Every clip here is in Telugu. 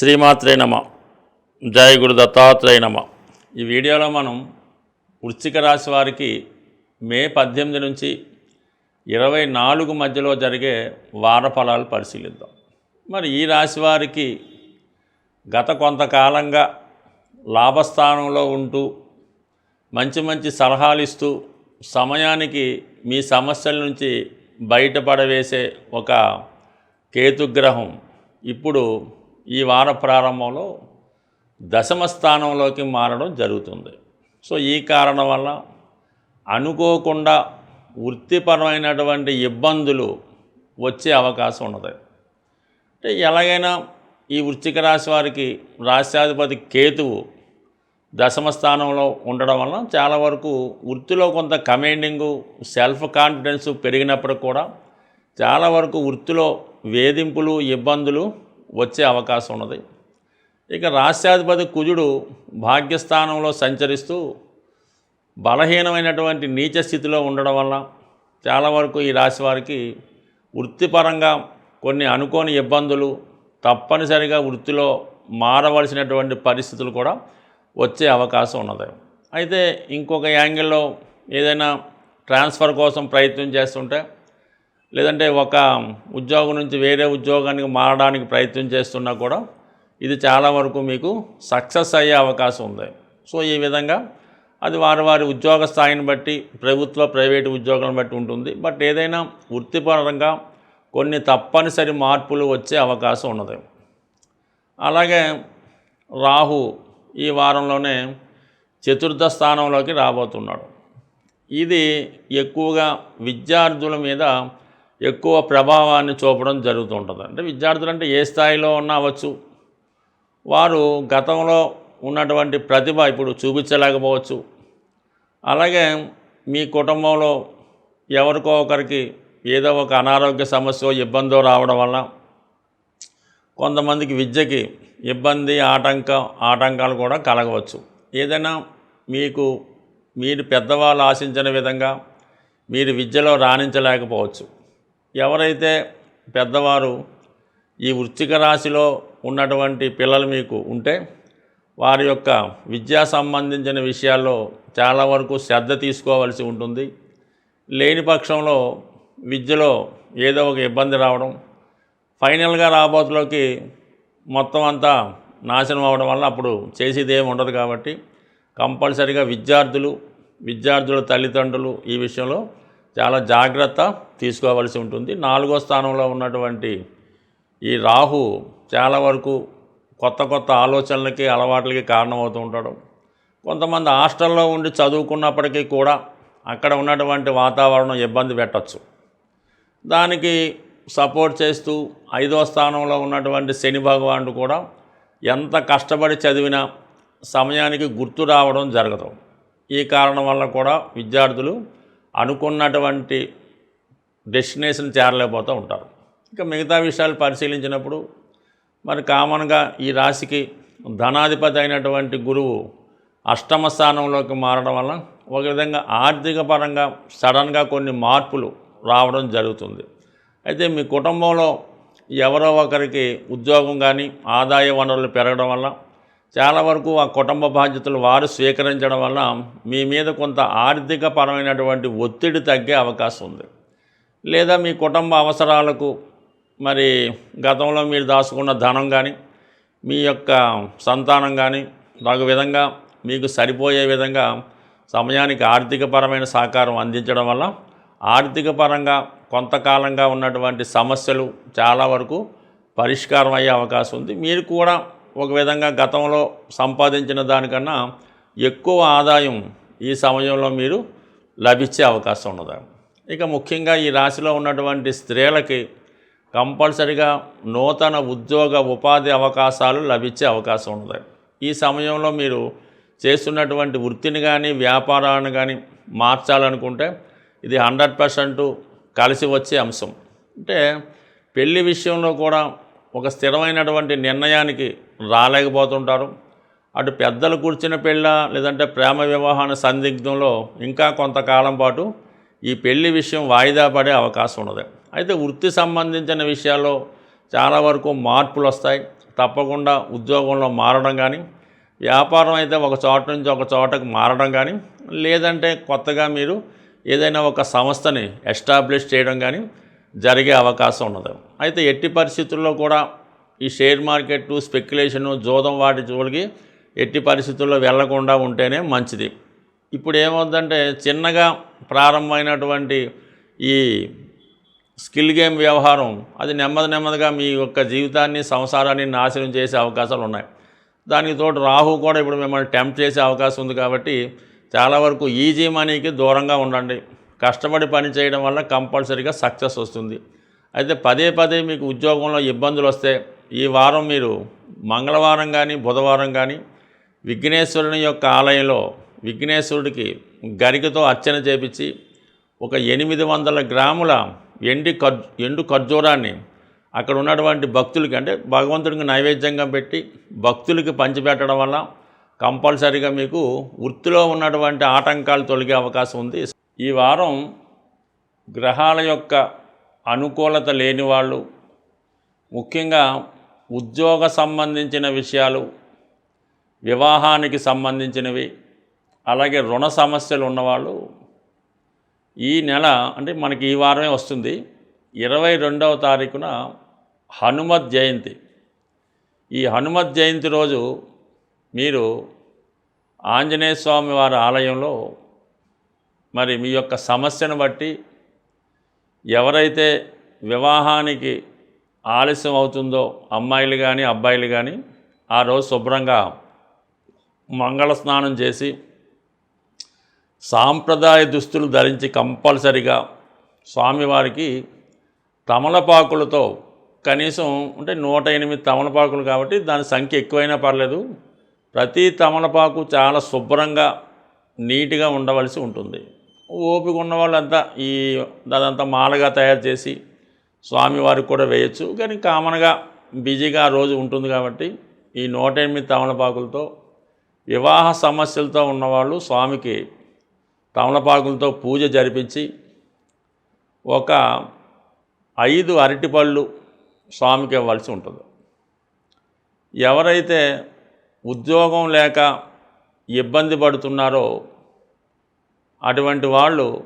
శ్రీమాత్రే నమ. జయ గురు దత్తాత్రేయ నమ. ఈ వీడియోలో మనం వృశ్చిక రాశి వారికి మే పద్దెనిమిది నుంచి ఇరవై నాలుగు మధ్యలో జరిగే వార ఫలాలు పరిశీలిద్దాం. మరి ఈ రాశి వారికి గత కొంతకాలంగా లాభస్థానంలో ఉంటూ మంచి మంచి సలహాలు ఇస్తూ సమయానికి మీ సమస్యల నుంచి బయటపడవేసే ఒక కేతుగ్రహం ఇప్పుడు ఈ వార ప్రారంభంలో దశమ స్థానంలోకి మారడం జరుగుతుంది. సో ఈ కారణం వల్ల అనుకోకుండా వృత్తిపరమైనటువంటి ఇబ్బందులు వచ్చే అవకాశం ఉన్నది. అంటే ఎలాగైనా ఈ వృశ్చిక రాశి వారికి రాశ్యాధిపతి కేతువు దశమ స్థానంలో ఉండడం వల్ల చాలా వరకు వృత్తిలో కొంత కమాండింగు సెల్ఫ్ కాన్ఫిడెన్స్ పెరిగినప్పుడు కూడా చాలా వరకు వృత్తిలో వేధింపులు ఇబ్బందులు వచ్చే అవకాశం ఉన్నది. ఇక రాష్ట్రాధిపతి కుజుడు భాగ్యస్థానంలో సంచరిస్తూ బలహీనమైనటువంటి నీచ స్థితిలో ఉండడం వల్ల చాలా వరకు ఈ రాశి వారికి వృత్తిపరంగా కొన్ని అనుకోని ఇబ్బందులు తప్పనిసరిగా వృత్తిలో మారవలసినటువంటి పరిస్థితులు కూడా వచ్చే అవకాశం ఉన్నది. అయితే ఇంకొక యాంగిల్లో ఏదైనా ట్రాన్స్ఫర్ కోసం ప్రయత్నం చేస్తుంటే లేదంటే ఒక ఉద్యోగం నుంచి వేరే ఉద్యోగానికి మారడానికి ప్రయత్నం చేస్తున్నా కూడా ఇది చాలా వరకు మీకు సక్సెస్ అయ్యే అవకాశం ఉంది. సో ఈ విధంగా అది వారి వారి ఉద్యోగ స్థాయిని బట్టి ప్రభుత్వ ప్రైవేటు ఉద్యోగాలను బట్టి ఉంటుంది. బట్ ఏదైనా వృత్తిపరంగా కొన్ని తప్పనిసరి మార్పులు వచ్చే అవకాశం ఉన్నది. అలాగే రాహు ఈ వారంలోనే చతుర్థ స్థానంలోకి రాబోతున్నాడు. ఇది ఎక్కువగా విద్యార్థుల మీద ఎక్కువ ప్రభావాన్ని చూపడం జరుగుతుంటుంది. అంటే విద్యార్థులు అంటే ఏ స్థాయిలో ఉన్నా అవ్వచ్చు. వారు గతంలో ఉన్నటువంటి ప్రతిభ ఇప్పుడు చూపించలేకపోవచ్చు. అలాగే మీ కుటుంబంలో ఎవరికో ఒకరికి ఏదో ఒక అనారోగ్య సమస్య ఇబ్బందో రావడం వల్ల కొంతమందికి విద్యకి ఇబ్బంది ఆటంకం ఆటంకాలు కూడా కలగవచ్చు. ఏదైనా మీకు మీరు పెద్దవాళ్ళు ఆశించిన విధంగా మీరు విద్యలో రాణించలేకపోవచ్చు. ఎవరైతే పెద్దవారు ఈ వృశ్చిక రాశిలో ఉన్నటువంటి పిల్లలు మీకు ఉంటే వారి యొక్క విద్యా సంబంధించిన విషయాల్లో చాలా వరకు శ్రద్ధ తీసుకోవాల్సి ఉంటుంది. లేని పక్షంలో విద్యలో ఏదో ఒక ఇబ్బంది రావడం ఫైనల్గా రాబోతులోకి మొత్తం అంతా నాశనం అవ్వడం వల్ల అప్పుడు చేసేది ఏమి ఉండదు కాబట్టి కంపల్సరిగా విద్యార్థులు విద్యార్థుల తల్లిదండ్రులు ఈ విషయంలో చాలా జాగ్రత్త తీసుకోవాల్సి ఉంటుంది. నాలుగో స్థానంలో ఉన్నటువంటి ఈ రాహు చాలా వరకు కొత్త కొత్త ఆలోచనలకి అలవాట్లకి కారణమవుతూ ఉంటాడు. కొంతమంది హాస్టల్లో ఉండి చదువుకున్నప్పటికీ కూడా అక్కడ ఉన్నటువంటి వాతావరణం ఇబ్బంది పెట్టచ్చు. దానికి సపోర్ట్ చేస్తూ ఐదో స్థానంలో ఉన్నటువంటి శని భగవానుడు కూడా ఎంత కష్టపడి చదివినా సమయానికి గుర్తు రావడం జరగదు. ఈ కారణం వల్ల కూడా విద్యార్థులు అనుకున్నటువంటి డెస్టినేషన్ చేరలేకపోతూ ఉంటారు. ఇంకా మిగతా విషయాలు పరిశీలించినప్పుడు మరి కామన్గా ఈ రాశికి ధనాధిపతి అయినటువంటి గురువు అష్టమ స్థానంలోకి మారడం వల్ల ఒక విధంగా ఆర్థిక పరంగా సడన్గా కొన్ని మార్పులు రావడం జరుగుతుంది. అయితే మీ కుటుంబంలో ఎవరో ఒకరికి ఉద్యోగం కానీ ఆదాయ వనరులు పెరగడం వల్ల చాలా వరకు ఆ కుటుంబ బాధ్యతలు వారు స్వీకరించడం వల్ల మీ మీద కొంత ఆర్థిక పరమైనటువంటి ఒత్తిడి తగ్గే అవకాశం ఉంది. లేదా మీ కుటుంబ అవసరాలకు మరి గతంలో మీరు దాచుకున్న ధనం కానీ మీ యొక్క సంతానం కానీ తగు విధంగా మీకు సరిపోయే విధంగా సమయానికి ఆర్థికపరమైన సహకారం అందించడం వల్ల ఆర్థికపరంగా కొంతకాలంగా ఉన్నటువంటి సమస్యలు చాలా వరకు పరిష్కారం అయ్యే అవకాశం ఉంది. మీరు కూడా ఒక విధంగా గతంలో సంపాదించిన దానికన్నా ఎక్కువ ఆదాయం ఈ సమయంలో మీరు లభించే అవకాశం ఉన్నది? ఇక ముఖ్యంగా ఈ రాశిలో ఉన్నటువంటి స్త్రీలకి కంపల్సరిగా నూతన ఉద్యోగ ఉపాధి అవకాశాలు లభించే అవకాశం ఉన్నది? ఈ సమయంలో మీరు చేస్తున్నటువంటి వృత్తిని కానీ వ్యాపారాన్ని కానీ మార్చాలనుకుంటే ఇది హండ్రెడ్ పర్సెంట్ కలిసి వచ్చే అంశం. అంటే పెళ్ళి విషయంలో కూడా ఒక స్థిరమైనటువంటి నిర్ణయానికి రాలేకపోతుంటారు. అటు పెద్దలు కూర్చున్న పెళ్ళ లేదంటే ప్రేమ వివాహాన్ని సందిగ్ధంలో ఇంకా కొంతకాలం పాటు ఈ పెళ్ళి విషయం వాయిదా పడే అవకాశం ఉన్నది. అయితే వృత్తి సంబంధించిన విషయాల్లో చాలా వరకు మార్పులు వస్తాయి. తప్పకుండా ఉద్యోగంలో మారడం కానీ వ్యాపారం అయితే ఒక చోట నుంచి ఒక చోటకు మారడం కానీ లేదంటే కొత్తగా మీరు ఏదైనా ఒక సంస్థని ఎస్టాబ్లిష్ చేయడం కానీ జరిగే అవకాశం ఉన్నది. అయితే ఎట్టి పరిస్థితుల్లో కూడా ఈ షేర్ మార్కెట్ స్పెక్యులేషను జోదం వాటి జోలికి ఎట్టి పరిస్థితుల్లో వెళ్ళకుండా ఉంటేనే మంచిది. ఇప్పుడు ఏమవుతుందంటే చిన్నగా ప్రారంభమైనటువంటి ఈ స్కిల్ గేమ్ వ్యవహారం అది నెమ్మది నెమ్మదిగా మీ యొక్క జీవితాన్ని సంసారాన్ని నాశనం చేసే అవకాశాలు ఉన్నాయి. దానికి తోడు రాహు కూడా ఇప్పుడు మిమ్మల్ని టెంప్ట్ చేసే అవకాశం ఉంది కాబట్టి చాలా వరకు ఈజీ మనీకి దూరంగా ఉండండి. కష్టపడి పని చేయడం వల్ల కంపల్సరీగా సక్సెస్ వస్తుంది. అయితే పదే పదే మీకు ఉద్యోగంలో ఇబ్బందులు వస్తే ఈ వారం మీరు మంగళవారం కానీ బుధవారం కానీ విఘ్నేశ్వరుని యొక్క ఆలయంలో విఘ్నేశ్వరుడికి గరికతో అర్చన చేపించి ఒక ఎనిమిది వందల గ్రాముల ఎండి ఖర్ ఎండు ఖర్జూరాన్ని అక్కడ ఉన్నటువంటి భక్తులకి అంటే భగవంతుడికి నైవేద్యంగా పెట్టి భక్తులకి పంచిపెట్టడం వల్ల కంపల్సరీగా మీకు వృత్తిలో ఉన్నటువంటి ఆటంకాలు తొలగే అవకాశం ఉంది. ఈ వారం గ్రహాల యొక్క అనుకూలత లేని వాళ్ళు. ముఖ్యంగా ఉద్యోగ సంబంధించిన విషయాలు వివాహానికి సంబంధించినవి అలాగే రుణ సమస్యలు ఉన్నవాళ్ళు. ఈ నెల అంటే మనకి ఈ వారమే వస్తుంది. ఇరవై రెండవ తారీఖున హనుమత్ జయంతి. ఈ హనుమత్ జయంతి రోజు మీరు ఆంజనేయ స్వామి వారి ఆలయంలో మరి మీ యొక్క సమస్యను బట్టి ఎవరైతే వివాహానికి ఆలస్యం అవుతుందో అమ్మాయిలు కానీ అబ్బాయిలు కానీ ఆ రోజు శుభ్రంగా మంగళ స్నానం చేసి సాంప్రదాయ దుస్తులు ధరించి కంపల్సరిగా స్వామివారికి తమలపాకులతో కనీసం అంటే నూట ఎనిమిది తమలపాకులు కాబట్టి దాని సంఖ్య ఎక్కువైనా పర్లేదు. ప్రతి తమలపాకు చాలా శుభ్రంగా నీట్గా ఉండవలసి ఉంటుంది. ఓపిక ఉన్న వాళ్ళంతా ఈ అదంతా మాలగా తయారు చేసి స్వామివారికి కూడా వేయచ్చు. కానీ కామన్గా బిజీగా ఆ రోజు ఉంటుంది కాబట్టి ఈ నూట ఎనిమిది తమలపాకులతో వివాహ సమస్యలతో ఉన్నవాళ్ళు స్వామికి తమలపాకులతో పూజ జరిపించి ఒక ఐదు అరటిపళ్ళు స్వామికి ఇవ్వాల్సి ఉంటుంది. ఎవరైతే ఉద్యోగం లేక ఇబ్బంది పడుతున్నారో అటువంటి వాళ్ళు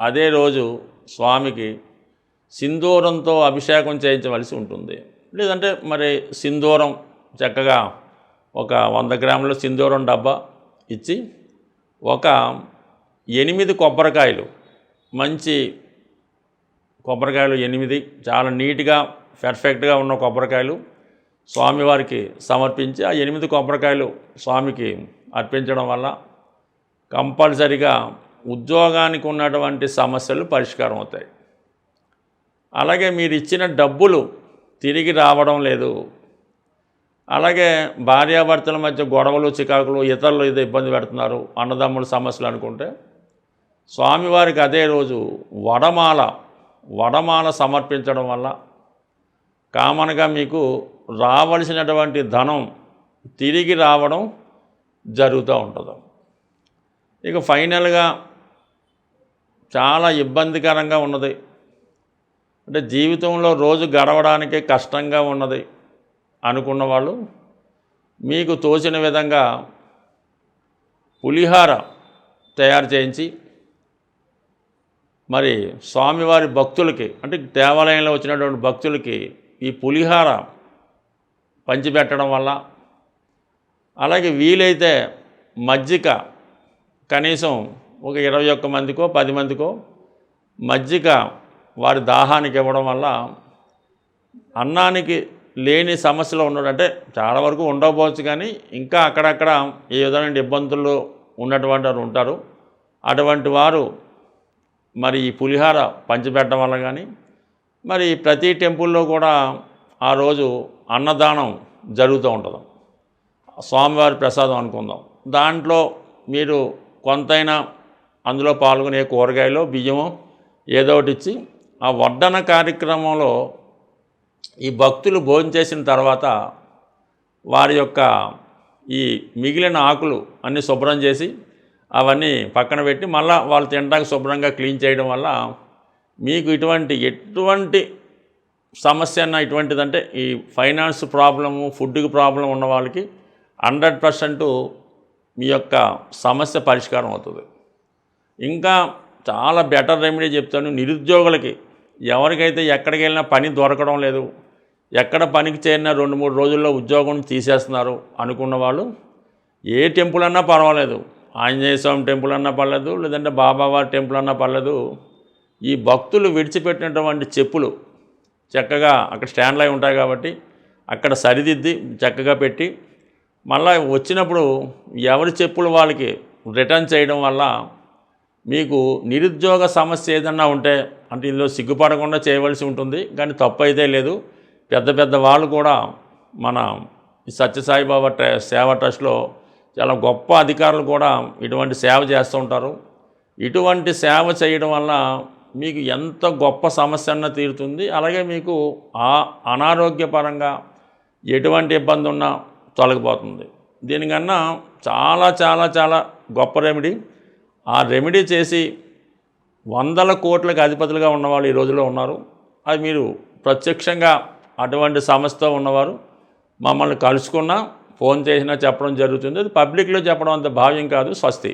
అదే రోజు స్వామికి సింధూరంతో అభిషేకం చేయించవలసి ఉంటుంది. లేదంటే మరి సింధూరం చక్కగా ఒక వంద గ్రాముల సింధూరం డబ్బా ఇచ్చి ఒక ఎనిమిది కొబ్బరికాయలు మంచి కొబ్బరికాయలు ఎనిమిది చాలా నీట్గా పర్ఫెక్ట్గా ఉన్న కొబ్బరికాయలు స్వామివారికి సమర్పించి ఆ ఎనిమిది కొబ్బరికాయలు స్వామికి అర్పించడం వల్ల కంపల్సరిగా ఉద్యోగానికి ఉన్నటువంటి సమస్యలు పరిష్కారం అవుతాయి. అలాగే మీరు ఇచ్చిన డబ్బులు తిరిగి రావడం లేదు. అలాగే భార్యాభర్తల మధ్య గొడవలు చికాకులు ఇతరులు ఏదో ఇబ్బంది పెడుతున్నారు అన్నదమ్ముల సమస్యలు అనుకుంటే స్వామివారికి అదే రోజు వడమాల వడమాల సమర్పించడం వల్ల కామన్గా మీకు రావలసినటువంటి ధనం తిరిగి రావడం జరుగుతూ ఉంటుంది. ఇక ఫైనల్గా చాలా ఇబ్బందికరంగా ఉన్నది. అంటే జీవితంలో రోజు గడవడానికే కష్టంగా ఉన్నది అనుకున్న వాళ్ళు మీకు తోచిన విధంగా పులిహార తయారు చేయించి మరి స్వామివారి భక్తులకి అంటే దేవాలయంలో వచ్చినటువంటి భక్తులకి ఈ పులిహార పంచిపెట్టడం వల్ల అలాగే వీలైతే మజ్జిగ కనీసం ఒక ఇరవై ఒక్క మందికో పది మందికో మజ్జిగ వారి దాహానికి ఇవ్వడం వల్ల అన్నానికి లేని సమస్యలు ఉండడం అంటే చాలా వరకు ఉండకపోవచ్చు కానీ ఇంకా అక్కడక్కడ ఏ విధమైన ఇబ్బందులు ఉన్నటువంటి వారు ఉంటారు. అటువంటి వారు మరి ఈ పులిహార పంచిపెట్టడం వల్ల కానీ మరి ప్రతి టెంపుల్లో కూడా ఆ రోజు అన్నదానం జరుగుతూ ఉంటుంది. స్వామివారి ప్రసాదం అనుకుందాం. దాంట్లో మీరు కొంతైనా అందులో పాల్గొనే కూరగాయలు బియ్యము ఏదో ఒకటి ఇచ్చి ఆ వడ్డన కార్యక్రమంలో ఈ భక్తులు భోజనం చేసిన తర్వాత వారి యొక్క ఈ మిగిలిన ఆకులు అన్నీ శుభ్రం చేసి అవన్నీ పక్కన పెట్టి మళ్ళీ వాళ్ళు తినడానికి శుభ్రంగా క్లీన్ చేయడం వల్ల మీకు ఇటువంటి ఎటువంటి సమస్య అన్న ఇటువంటిదంటే ఈ ఫైనాన్స్ ప్రాబ్లము ఫుడ్కి ప్రాబ్లం ఉన్న వాళ్ళకి హండ్రెడ్ పర్సెంటు మీ యొక్క సమస్య పరిష్కారం అవుతుంది. ఇంకా చాలా బెటర్ రెమెడీ చెప్తాను నిరుద్యోగులకి. ఎవరికైతే ఎక్కడికి వెళ్ళినా పని దొరకడం లేదు ఎక్కడ పనికి చేరినా రెండు మూడు రోజుల్లో ఉద్యోగం తీసేస్తున్నారు అనుకున్న వాళ్ళు ఏ టెంపుల్ అన్నా పర్వాలేదు. ఆంజనేయ స్వామి టెంపుల్ అన్నా పర్లేదు లేదంటే బాబావారి టెంపుల్ అన్నా పర్లేదు. ఈ భక్తులు విడిచిపెట్టినటువంటి చెప్పులు చక్కగా అక్కడ స్టాండ్లు అయి ఉంటాయి కాబట్టి అక్కడ సరిదిద్ది చక్కగా పెట్టి మళ్ళీ వచ్చినప్పుడు ఎవరి చెప్పులు వాళ్ళకి రిటర్న్ చేయడం వల్ల మీకు నిరుద్యోగ సమస్య ఏదన్నా ఉంటే అంటే ఇందులో సిగ్గుపడకుండా చేయవలసి ఉంటుంది కానీ తప్పు అయితే లేదు. పెద్ద పెద్ద వాళ్ళు కూడా మన సత్యసాయిబాబా ట్ర సేవ ట్రస్ట్లో చాలా గొప్ప అధికారులు కూడా ఇటువంటి సేవ చేస్తూ ఉంటారు. ఇటువంటి సేవ చేయడం వల్ల మీకు ఎంత గొప్ప సమస్య అన్న తీరుతుంది. అలాగే మీకు ఆ అనారోగ్యపరంగా ఎటువంటి ఇబ్బంది ఉన్నా తొలగిపోతుంది. దీనికన్నా చాలా చాలా చాలా గొప్ప రెమెడీ ఆ రెమెడీ చేసి వందల కోట్లకు అధిపతులుగా ఉన్నవాళ్ళు ఈ రోజులో ఉన్నారు. అది మీరు ప్రత్యక్షంగా అటువంటి సమస్యతో ఉన్నవారు మమ్మల్ని కలుసుకున్నా ఫోన్ చేసినా చెప్పడం జరుగుతుంది. అది పబ్లిక్లో చెప్పడం అంత భావ్యం కాదు స్వస్తి.